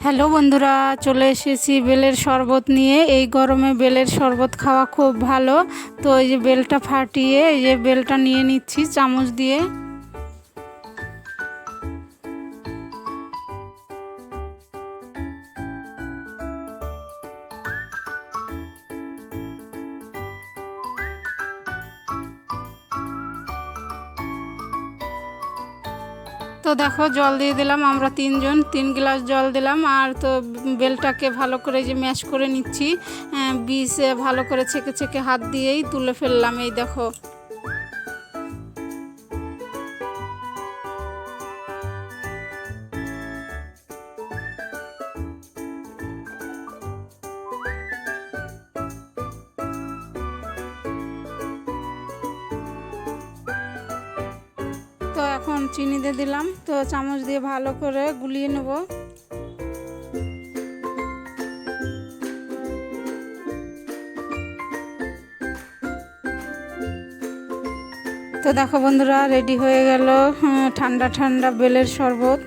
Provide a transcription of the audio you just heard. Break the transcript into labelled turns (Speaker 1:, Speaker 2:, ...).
Speaker 1: Hello বন্ধুরা, চলে এসেছি বেলের শরবত নিয়ে। এই গরমে বেলের শরবত খাওয়া খুব ভালো। তো এই যে বেলটা ফাটিয়ে এই যে বেলটা নিয়ে নিচ্ছি চামচ দিয়ে। তো দেখো জল দিয়ে দিলাম, আমরা তিনজন, তিন গ্লাস জল দিলাম, আর তো বেলটাকে ভালো করে যে ম্যাশ করে নিচ্ছি বিষ ভালো করে ছেঁকে ছেঁকে হাত দিয়েই তুলে ফেললাম, এই দেখো। এখন চিনি দিয়ে দিলাম। তো চামচ দিয়ে ভালো করে গুলিয়ে নেব। তো দেখো বন্ধুরা রেডি হয়ে গেল ঠান্ডা ঠান্ডা বেলের শরবত।